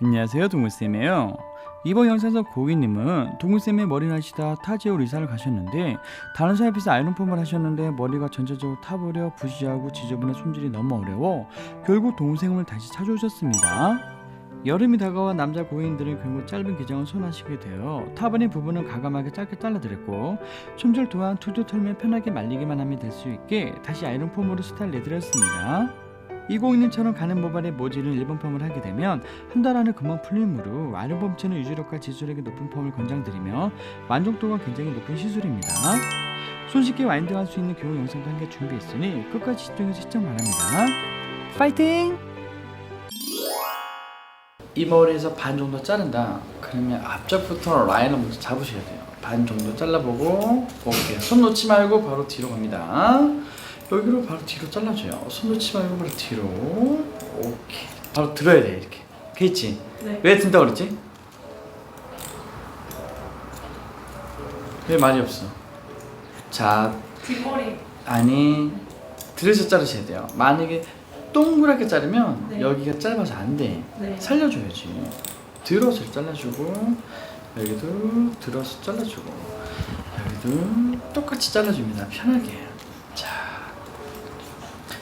안녕하세요 동물쌤이에요. 이번 영상에서 고객님은 동물쌤의 머리를 하시다 타지오 의사를 가셨는데 다른 사람에 비해서 아이론펌을 하셨는데 머리가 전체적으로 타버려 부시하고 지저분해 손질이 너무 어려워 결국 동생을 다시 찾아오셨습니다. 여름이 다가와 남자 고객님들은 결국 짧은 기장을 선호하시게 되어 타버린 부분은 가감하게 짧게 잘라드렸고 손질 또한 툴툴 털면 편하게 말리기만 하면 될 수 있게 다시 아이론펌으로 스타일 내드렸습니다 이 고객님처럼 가는 모발에 모질은 일본 펌을 하게 되면 한 달 안에 금방 풀리므로 아이론 펌체는 유지력과 지속력이 높은 펌을 권장드리며 만족도가 굉장히 높은 시술입니다. 손쉽게 와인딩할 수 있는 교육 영상도 한 개 준비했으니 끝까지 시청해서 시청 바랍니다. 파이팅! 이 머리에서 반 정도 자른다. 그러면 앞쪽부터 라인을 먼저 잡으셔야 돼요. 반 정도 잘라보고 오케이. 손 놓지 말고 바로 뒤로 갑니다. 여기로 바로 뒤로 잘라줘요. 손 놓지 말고 바로 뒤로. 오케이. 바로 들어야 돼 이렇게. 그렇지? 네. 왜 든다 그랬지? 왜 말이 없어? 자, 뒷머리. 아니 들으셔 자르셔야 돼요. 만약에 동그랗게 자르면 네. 여기가 짧아서 안 돼. 네. 살려줘야지. 들어서 잘라주고 여기도 들어서 잘라주고 여기도 똑같이 잘라줍니다. 편하게.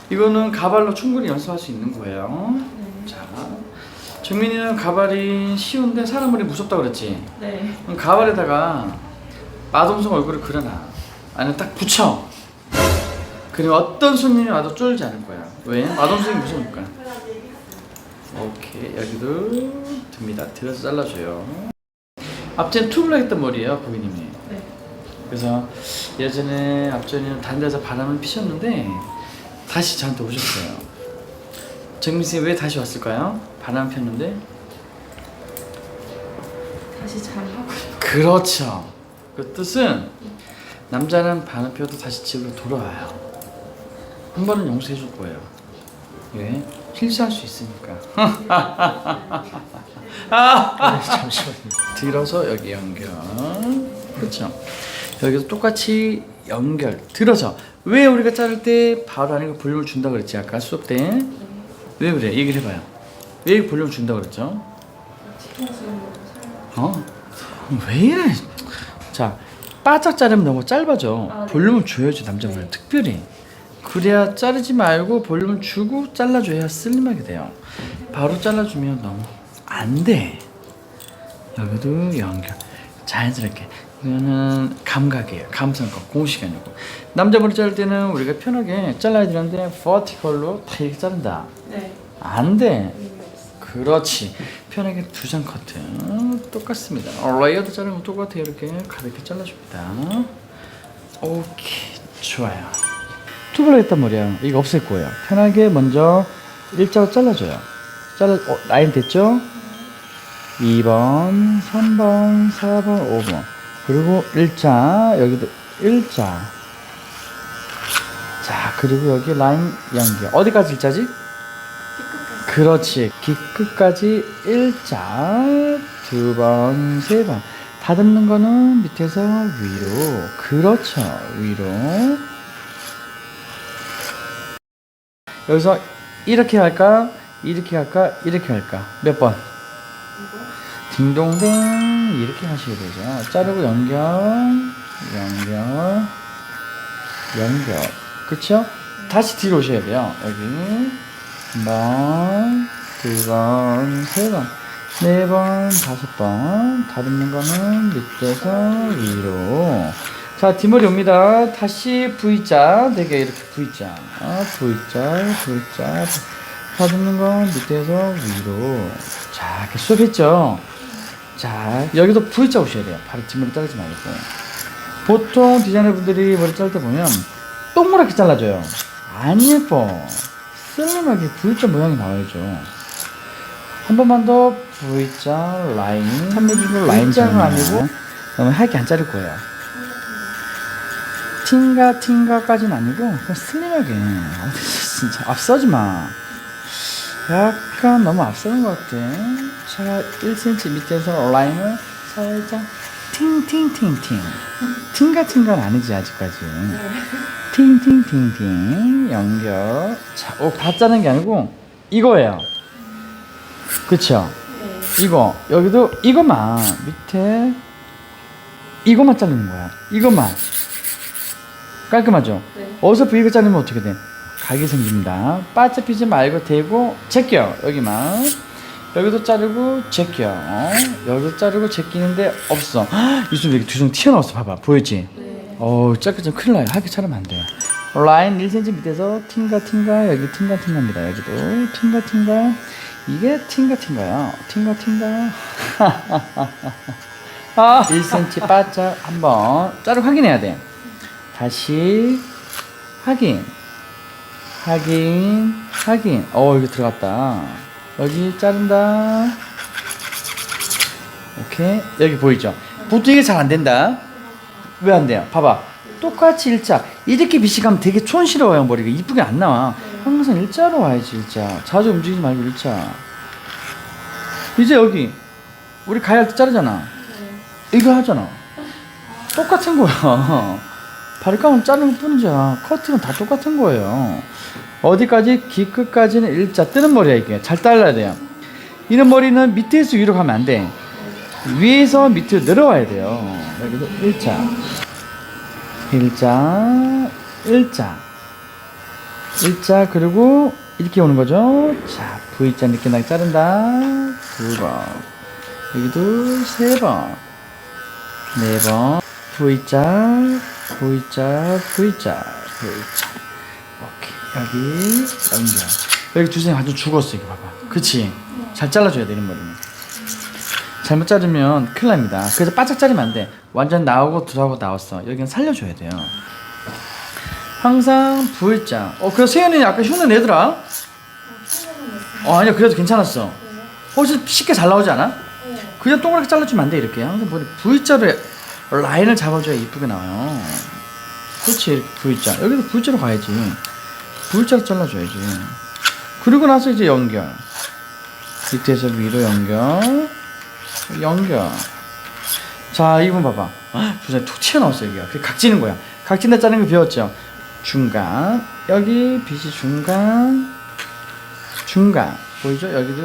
자, 이거는 가발로 충분히 연습할 수 있는 거예요. 네. 자, 정민이는 가발이 쉬운데 사람 머리 무섭다 그랬지. 네. 그럼 가발에다가 마동석 얼굴을 그려놔. 아니면 딱 붙여. 그리고 어떤 손님이 와도 쫄지 않을 거야. 왜? 마동석이 무서우니까. 오케이 여기도 듭니다. 들어서 잘라줘요. 앞전 튜브라 했던 머리예요 고객님이. 네. 그래서 예전에 앞전에는 다른 데서 바람을 피셨는데 다시 저한테 오셨어요. 정민 쌤왜 다시 왔을까요? 바람 폈는데 다시 잘 하고. 그렇죠. 그 뜻은 남자는 바람 펴도 다시 집으로 돌아와요. 한 번은 용서해 줄 거예요. 왜? 실수할 수 있으니까. 아, 잠시만요. 들어서 여기 연결. 그렇죠. 여기서 똑같이 연결. 들어서 왜 우리가 자를 때 바로 아니고 볼륨을 준다 그랬지 아까 수업 때? 왜 그래? 얘기를 해봐요. 왜 볼륨을 준다 그랬죠? 어? 왜 이래? 자, 바짝 자르면 너무 짧아져. 아, 네. 볼륨을 줘야지 남자분은 특별히. 그래야 자르지 말고 볼륨을 주고 잘라줘야 슬림하게 돼요. 바로 잘라주면 너무 안 돼. 여기도 연결. 자연스럽게. 이거는 감각이에요. 감성껏 공식이 아니고. 남자분이 자를 때는 우리가 편하게 잘라야 되는데 버티컬로 다 이렇게 자른다. 네. 안 돼. 없어. 그렇지 편하게 두 장 커트 똑같습니다 어, 레이어드 자르면 똑같아요 이렇게 가볍게 잘라줍니다 오케이 좋아요 투블로 했단 말이야 이거 없앨 거예요 편하게 먼저 일자로 잘라줘요 잘라 어, 라인 됐죠? 2번 3번 4번 5번 그리고 일자 여기도 일자 자 그리고 여기 라인 연결 어디까지 일자지? 그렇지. 기끝까지 일자 두 번, 세 번. 다듬는 거는 밑에서 위로. 그렇죠. 위로. 여기서 이렇게 할까? 이렇게 할까? 이렇게 할까? 몇 번? 딩동댕 이렇게 하셔야 되죠. 자르고 연결, 연결, 연결. 그쵸? 다시 뒤로 오셔야 돼요. 여기 한 번, 두 번, 세 번, 네 번, 다섯 번. 다듬는 거는 밑에서 위로. 자, 뒷머리 옵니다. 다시 V자, 되게 이렇게 V자, 아, V자, V자. 다듬는 건 밑에서 위로. 자, 이렇게 수업했죠? 자, 여기도 V자 오셔야 돼요. 바로 뒷머리 자르지 말고. 보통 디자이너 분들이 머리 자를 때 보면 동그랗게 잘라줘요. 안 예뻐. 슬림하게 V자 모양이 나와야죠. 한 번만 더 V자 라인. 3mm로 라인 자는 아니고 너무 하얗게 안 자를 거예요. 팅가 팅가까지는 아니고 그냥 슬림하게. 아, 진짜 앞서지 마. 약간 너무 앞서는 것 같아. 자, 1cm 밑에서 라인을 살짝 팅팅팅팅. 팅가팅가는 아니지 아직까지. 팅팅팅팅 연결. 자, 오, 다 짜는 게 아니고 이거예요. 그쵸? 네. 이거 여기도 이것만 밑에 이것만 자르는 거야. 이것만 깔끔하죠? 네. 어디서 V가 자르면 어떻게 돼? 각이 생깁니다. 빠져피지 말고 대고 제껴 여기만 여기도 자르고 제껴 여기도 자르고 제끼는데 없어. 헉, 이손 이렇게 두손 튀어나왔어. 봐봐 보였지? 네. 어우 짧게 좀 큰일 나요. 하게 자르면 안 돼. 라인 1cm 밑에서 팅가 팅가 여기 팅가 팅가입니다. 여기도 팅가 팅가 이게 팅가 팅가야. 팅가 팅가. 아 1cm 바짝 한번 자르고 확인해야 돼. 다시 확인 확인 확인 어 여기 들어갔다. 여기 자른다. 오케이. 여기 보이죠? 보통 이게 잘 안 된다. 왜 안 돼요? 봐봐. 똑같이 일자. 이렇게 빛이 가면 되게 촌스러워요 머리가. 이쁘게 안 나와. 항상 일자로 와야지 일자. 자주 움직이지 말고 일자. 이제 여기 우리 가야 할 때 자르잖아. 네. 이거 하잖아. 똑같은 거야. 바리깡은 자르는 것 뿐이야. 커트는 다 똑같은 거예요. 어디까지? 귀 끝까지는 일자 뜨는 머리야 이게. 잘 잘라야 돼요. 이런 머리는 밑에서 위로 가면 안 돼. 위에서 밑으로 내려와야 돼요. 여기도 일자. 일자. 일자. 일자 그리고 이렇게 오는 거죠. 자, V자 이렇게 나 자른다. 두 번. 여기도 세 번. 네 번. V자, V자, V자, V자. 오케이. 여기 연결. 여기 두선이 완전 죽었어 이거 봐봐. 그치? 잘 잘라줘야 돼 이런 머리는. 잘못 자르면 큰일 납니다. 그래서 바짝 자르면 안 돼. 완전 나오고 들어가고 나왔어. 여기는 살려줘야 돼요. 항상 V자. 어, 그래서 세연이 아까 흉내 내더라. 어, 아니야. 그래도 괜찮았어. 훨씬 쉽게 잘 나오지 않아? 그냥 동그랗게 잘라주면 안 돼 이렇게 항상 머리 V자로 라인을 잡아줘야 이쁘게 나와요. 그렇지 V자. 여기도 V자로 가야지. V자로 잘라줘야지. 그리고 나서 이제 연결. 밑에서 위로 연결. 연결. 자 이건 봐봐. 부산이 툭 튀어나왔어 여기가. 그게 각지는 거야. 각진다 자르는 거 배웠죠? 중간. 여기 빛이 중간. 중간. 보이죠? 여기도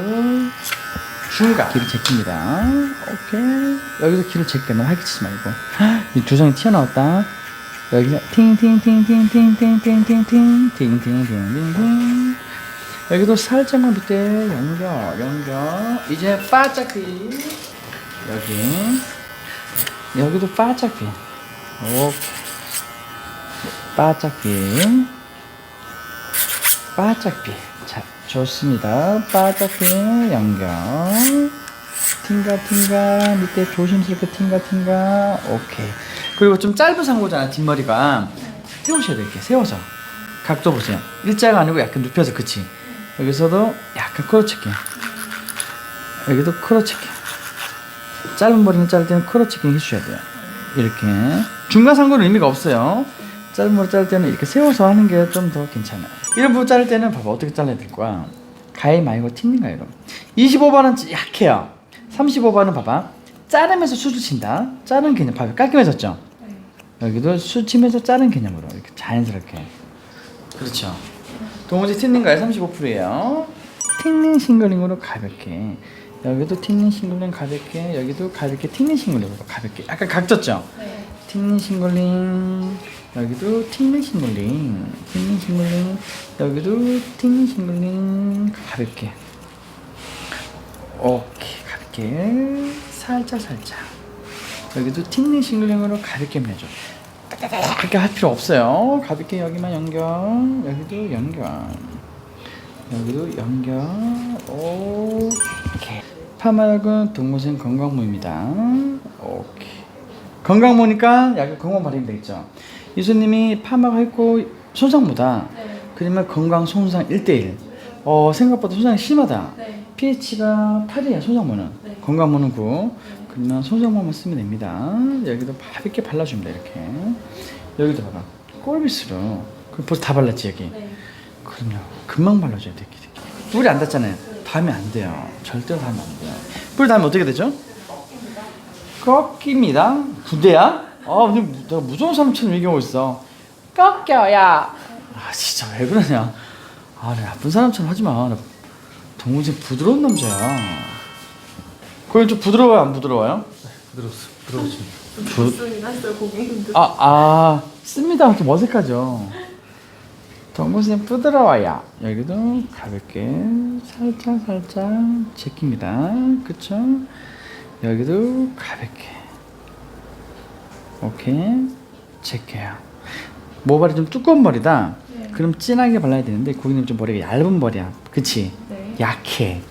중간 길을 제낍니다. 오케이 여기서 길을 너 활기치지 말고 이 두성이 튀어나왔다. 여기서 팅팅팅팅팅팅팅팅팅팅팅팅팅 여기도 살짝만 밑에 연결 연결 이제 바짝비 여기 여기도 바짝비 오케이 바짝비 바짝비 자 좋습니다. 바짝비 연결. 팅가 팅가 밑에 조심스럽게 팅가 팅가 오케이. 그리고 좀 짧은 상고잖아 뒷머리가. 세우셔야 돼 이렇게. 세워서. 각도 보세요. 일자가 아니고 약간 눕혀서 그치? 여기서도 약간 크로체킹. 여기도 크로체킹. 짧은 머리는 자를 때는 크로체킹 해주셔야 돼요. 이렇게. 중간 상고는 의미가 없어요 짧은 머리 자를 때는 이렇게 세워서 하는 게 좀 더 괜찮아요. 이런 부분 자를 때는 봐봐 어떻게 잘라야 될 거야? 가위 말고 튕는 가위로 25번은 약해요. 35번은 봐봐. 자르면서 수술 친다. 자른 개념 봐봐 깔끔해졌죠? 여기도 수치면서 자른 개념으로 이렇게 자연스럽게. 그렇죠. 동호지 튕는 가위 35%예요. 튕는 싱글링으로 가볍게. 여기도 튕는 싱글링 가볍게 여기도 가볍게 튕는 싱글링으로 가볍게. 약간 각졌죠? 네. 팅링 싱글링. 여기도 팅링 싱글링 팅링 싱글링. 여기도 팅링 싱글링. 가볍게. 오케이 가볍게. 살짝 살짝. 여기도 팅링 싱글링으로 가볍게 밀어줘. 그렇게 할 필요 없어요. 가볍게 여기만 연결. 여기도 연결. 여기도 연결. 오케이. 파마약은 동물생 건강모입니다. 오케이 건강모니까 약을 건강 발휘면 되겠죠. 이수님이 파마가 했고 손상보다. 네. 그러면 건강 손상 1대1 어 생각보다 손상이 심하다. 네. pH가 8이야 손상모는. 네. 건강모는 9 그러면 손상모만 쓰면 됩니다. 여기도 가볍게 발라줍니다 이렇게. 여기도 봐봐. 꼴비스로. 그럼 벌써 다 발랐지 여기? 네. 그럼요. 금방 발라줘야 돼 이렇게. 뿔이 안 닿잖아요. 닿으면 안 돼요. 절대로 닿으면 안 돼요. 뿔 닿으면 어떻게 되죠? 꺾입니다 부대야? 아 근데 무- 내가 무서운 사람처럼 얘기하고 있어 꺾여야 아 진짜 왜 그러냐 아나 나쁜 사람처럼 하지 마 나 동생 부드러운 남자야 고객님 좀 부드러워요 안 부드러워요? 부드럽습 부드러우십니다. 부- 좋습니다 했어요 고객님들 아, 아, 씁니다. 좀 어색하죠. 동무선 부드러워요. 여기도 가볍게 살짝 살짝 제낍니다. 그쵸? 여기도 가볍게. 오케이. 제껴요. 모발이 좀 두꺼운 머리다. 네. 그럼 진하게 발라야 되는데 고객님 좀 머리가 얇은 머리야. 그치? 네. 약해.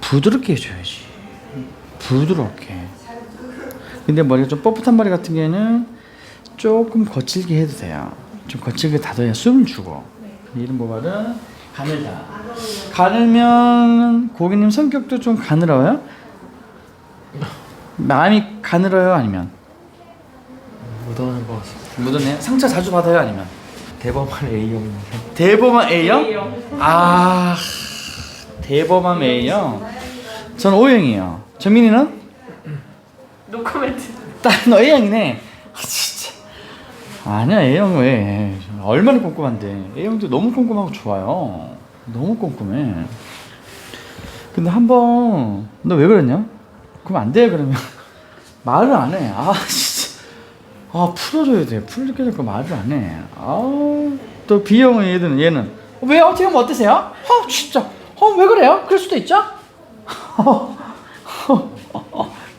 부드럽게 해줘야지. 부드럽게. 근데 머리가 좀 뻣뻣한 머리 같은 경우에는 조금 거칠게 해도 돼요. 좀 거칠게 다져야 숨을 주고. 이런 모발은 가늘다. 가늘면 고객님 성격도 좀 가늘어요? 마음이 가늘어요? 아니면? 묻어나는 것 같습니다. 묻었네요. 상처 자주 받아요? 아니면? 대범한 A형입니다. 대범한 A형? A형. 아, 대범한 A형. 저는 O형이에요. 정민이는? 노코멘트 딱 A형이네. 아, 진짜. 아니야, A형 왜. 얼마나 꼼꼼한데. A형도 너무 꼼꼼하고 좋아요. 너무 꼼꼼해. 근데 한 번, 너 왜 그랬냐? 그럼 안 돼, 그러면. 말을 안 해. 아, 진짜. 아, 풀어줘야 돼. 풀게 될거 말을 안 해. 아, 또 B형은 얘는, 얘는. 왜요? 어떻게 하면 어떠세요? 어, 진짜. 어, 왜 그래요? 그럴 수도 있죠?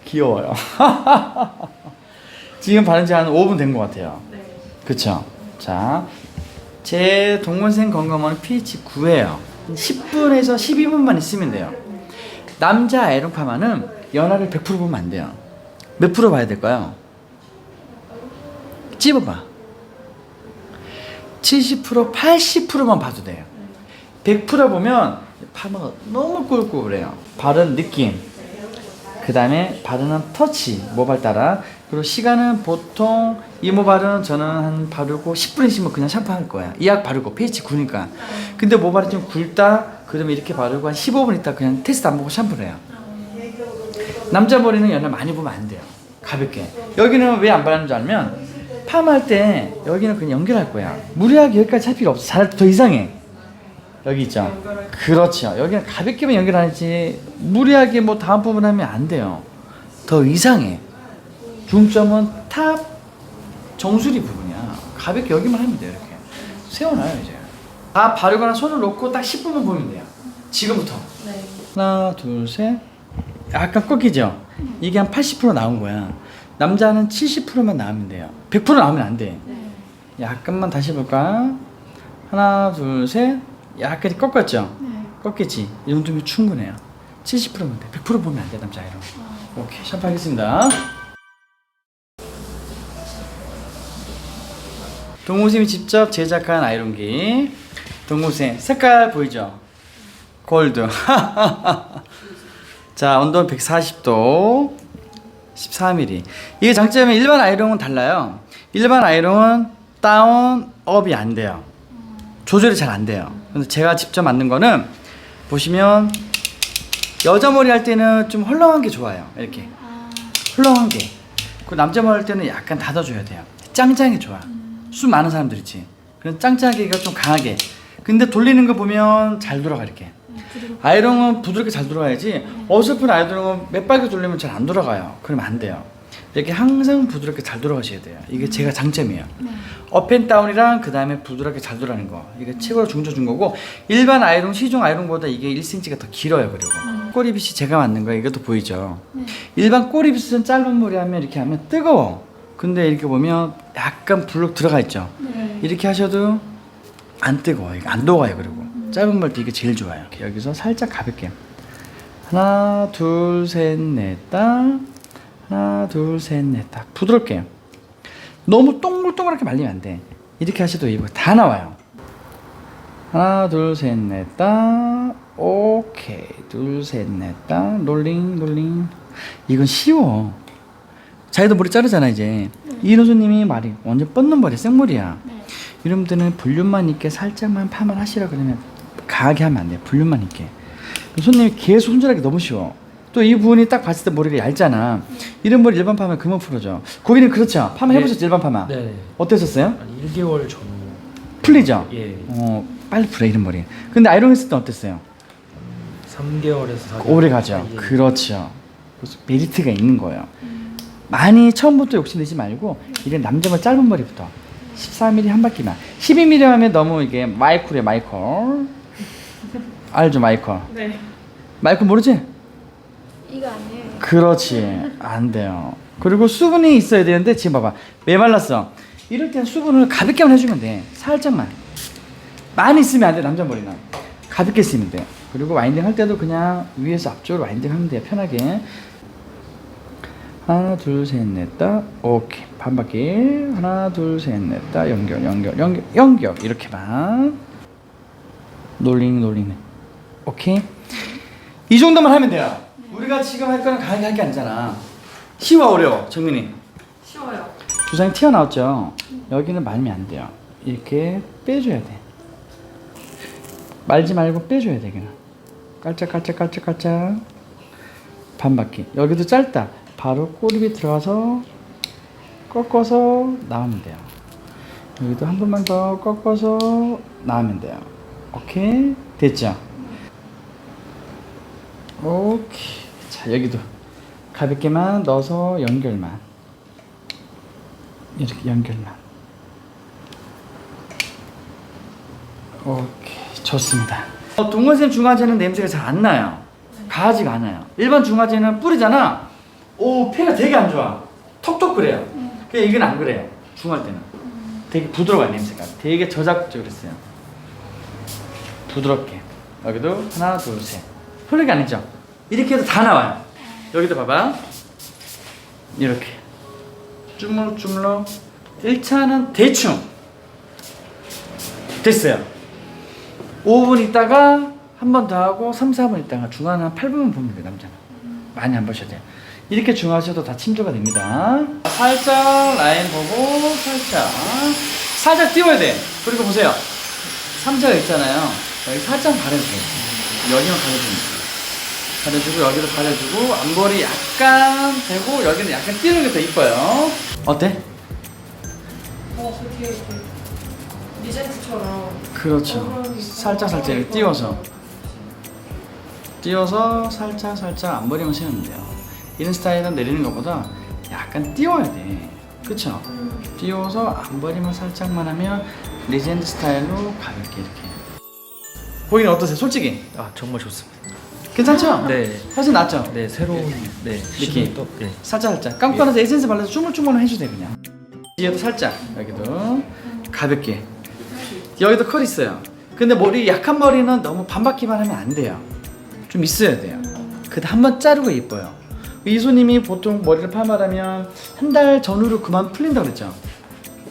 귀여워요. 지금 바른 지 한 5분 된 것 같아요. 네 그쵸? 자, 제 동문생 건강원은 pH 9예요. 10분에서 12분만 있으면 돼요. 남자 아이론 파마는 연화를 100% 보면 안 돼요. 몇 프로 봐야 될까요? 찝어봐. 70% 80%만 봐도 돼요. 100% 보면 파마가 너무 꿀꿀해요. 바른 느낌. 그 다음에 바르는 터치 모발 따라 그리고 시간은 보통 이 모발은 저는 한 바르고 10분 있으면 그냥 샴푸 할 거야 이 약 바르고 pH 9니까 근데 모발이 좀 굵다 그러면 이렇게 바르고 한 15분 있다 그냥 테스트 안 보고 샴푸를 해요 남자 머리는 연화 많이 보면 안 돼요. 가볍게. 여기는 왜 안 바르는 줄 알면 파마할 때 여기는 그냥 연결할 거야. 무리하게 여기까지 할 필요 없어. 잘 더 이상해. 여기 있죠? 그렇죠. 여기는 가볍게만 연결하지 무리하게 뭐 다음 부분 하면 안 돼요. 더 이상해. 중점은 탑 정수리 부분이야. 가볍게 여기만 하면 돼요 이렇게. 세워놔요 이제. 다 바르거나 손을 놓고 딱 10분만 보면 돼요. 지금부터. 네. 하나 둘 셋 약간 꺾이죠? 이게 한 80% 나온 거야. 남자는 70%만 나오면 돼요. 100% 나오면 안돼. 네. 약간만 다시 볼까? 하나 둘 셋. 약간 꺾었죠? 네. 꺾겠지? 이 정도면 충분해요. 70%면 돼 100% 보면 안 돼 남자애로. 오케이 샴푸 하겠습니다. 동무쌤이 직접 제작한 아이론기. 동무쌤 색깔 보이죠? 골드 자 온도 140도 14mm 이게 장점이 일반 아이론은 달라요 일반 아이론은 다운 업이 안 돼요 조절이 잘 안 돼요 근데 제가 직접 만든 거는 보시면 여자 머리 할 때는 좀 헐렁한 게 좋아요 이렇게 헐렁한 게. 그 남자 머리 할 때는 약간 닫아줘야 돼요. 짱짱이 좋아. 술 많은 사람들 있지. 그런 짱짱하기가 좀 강하게. 근데 돌리는 거 보면 잘 돌아가 이렇게. 아이롱은 부드럽게 잘 돌아가야지. 어설픈 아이롱은 몇 바퀴 돌리면 잘 안 돌아가요. 그러면 안 돼요. 이렇게 항상 부드럽게 잘 돌아가셔야 돼요. 이게 제가 장점이에요. 업앤다운이랑 그 다음에 부드럽게 잘 돌아가는 거. 이게 최고로 중저 준 거고 일반 아이롱 시중 아이롱보다 이게 1cm가 더 길어요 그리고. 꼬리빗이 제가 만든 거예요. 이것도 보이죠? 일반 꼬리빗은 짧은 머리 하면 이렇게 하면 뜨거워. 근데 이렇게 보면 약간 블록 들어가 있죠? 네. 이렇게 하셔도 안 뜨거워요 이거 안 녹아요 그리고 짧은 머리 이게 제일 좋아요 여기서 살짝 가볍게 하나 둘 셋 넷 딱 하나 둘 셋 넷 딱 부드럽게 너무 동글동글하게 말리면 안 돼. 이렇게 하셔도 이거 다 나와요. 하나, 둘, 셋, 넷, 딱. 오케이. 둘, 셋, 넷, 딱. 롤링, 롤링. 이건 쉬워. 자기도 머리 자르잖아, 이제. 이노수님이 말이 완전 뻗는 머리, 생머리야. 이놈들은 볼륨만 있게 살짝만 파마를 하시라 그러면 강하게 하면 안 돼. 볼륨만 있게. 손님이 계속 손질하기 너무 쉬워. 또 이 부분이 딱 봤을 때 머리가 얇잖아. 이런 머리 일반 파마 금방 풀어져. 고객님 그렇죠? 파마 해보셨죠? 일반 파마? 네. 어땠었어요? 한 1개월 전. 풀리죠? 예. 어, 빨리 풀어 이런 머리. 근데 아이롱 했을 때 어땠어요? 3개월에서 4개월. 오래 가죠. 예. 그렇죠. 그래서 메리트가 있는 거예요. 많이 처음부터 욕심내지 말고 이런 남자만 짧은 머리부터 14mm 한 바퀴만 12mm 하면 너무 이게 마이콜이에요 마이콜 알죠 마이콜 네. 마이콜 모르지? 이거 아니에요. 그렇지. 안 돼요. 그리고 수분이 있어야 되는데 지금 봐봐. 메말랐어. 이럴 땐 수분을 가볍게만 해주면 돼. 살짝만. 많이 쓰면 안 돼 남자 머리는. 가볍게 쓰면 돼. 그리고 와인딩 할 때도 그냥 위에서 앞쪽으로 와인딩 하면 돼요 편하게. 하나 둘 셋 넷 다. 오케이. 반 바퀴. 하나 둘 셋 넷 다. 연결 연결 연결 연결. 이렇게만. 놀링 놀링 오케이? 이 정도만 하면 돼요. 우리가 지금 할 거는 강하게 할게 아니잖아. 쉬워 어려워 정민이? 쉬워요. 주장이 튀어나왔죠. 여기는 말면 안 돼요. 이렇게 빼줘야 돼. 말지 말고 빼줘야 돼 그냥. 깔짝 깔짝 깔짝 깔짝. 반 바퀴. 여기도 짧다. 바로 꼬리에 들어가서 꺾어서 나오면 돼요. 여기도 한 번만 더 꺾어서 나오면 돼요. 오케이? 됐죠 오케이. 자 여기도 가볍게만 넣어서 연결만. 이렇게 연결만. 오케이. 좋습니다. 어, 동원쌤 중화제는 냄새가 잘 안 나요. 가하지가 않아요. 일반 중화제는 뿌리잖아. 오 폐가 되게 안 좋아. 톡톡 그래요. 근데 이건 안 그래요. 중화할 때는. 되게 부드러워요 냄새가. 되게 저작적으로 했어요. 부드럽게. 여기도 하나 둘 셋 흘리기 아니죠? 이렇게 해도 다 나와요. 여기도 봐봐. 이렇게. 주물주물러. 1차는 대충. 됐어요. 5분 있다가 한 번 더 하고 3, 4분 있다가 중간에 한 8분만 보면 돼요 남자는. 많이 안 보셔도 돼요. 이렇게 중화하셔도 다 침조가 됩니다. 살짝 라인 보고 살짝. 살짝 띄워야 돼. 그리고 보세요. 삼자가 있잖아요. 여기 살짝 가려주세요. 여기만 돼요 가려주고 여기도 가려주고 앞머리 약간 되고 여기는 약간 띄는 게 더 이뻐요 어때? 어, 이렇게 리젠트처럼. 그렇죠 살짝 살짝 이렇게 띄워서 띄워서 살짝 살짝 앞머리만 세우면 돼요 이런 스타일은 내리는 것보다 약간 띄워야 돼 그쵸? 띄워서 앞머리만 살짝만 하면 리젠트 스타일로 가볍게 이렇게 보기는 어떠세요? 솔직히 아 정말 좋습니다. 괜찮죠? 네. 훨씬 낫죠? 네 새로운 네 느낌. 느낌 또. 네. 살짝 살짝. 감고 나서 에센스 발라서 쭈물쭈물 돼 그냥. 뒤에도 살짝. 여기도 가볍게. 여기도 컬 있어요. 근데 머리 약한 머리는 너무 반바퀴만 하면 안 돼요. 좀 있어야 돼요. 근데 한 번 자르고 예뻐요. 이소님이 보통 머리를 파마하면 한 달 전후로 그만 풀린다 그랬죠?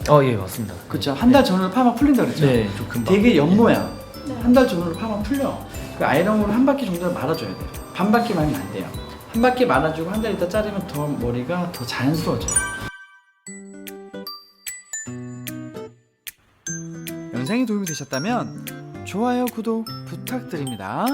어 예 맞습니다. 그렇죠 한 달 전후로 파마 풀린다 그랬죠? 네, 좀 금방. 되게 연모야. 한 달 전후로 파마 풀려 그 아이롱으로 한 바퀴 정도 말아줘야 돼요. 반 바퀴만 하면 안 돼요. 한 바퀴 말아주고 한 달 있다 자르면 더 머리가 더 자연스러워져요. 영상이 도움이 되셨다면 좋아요 구독 부탁드립니다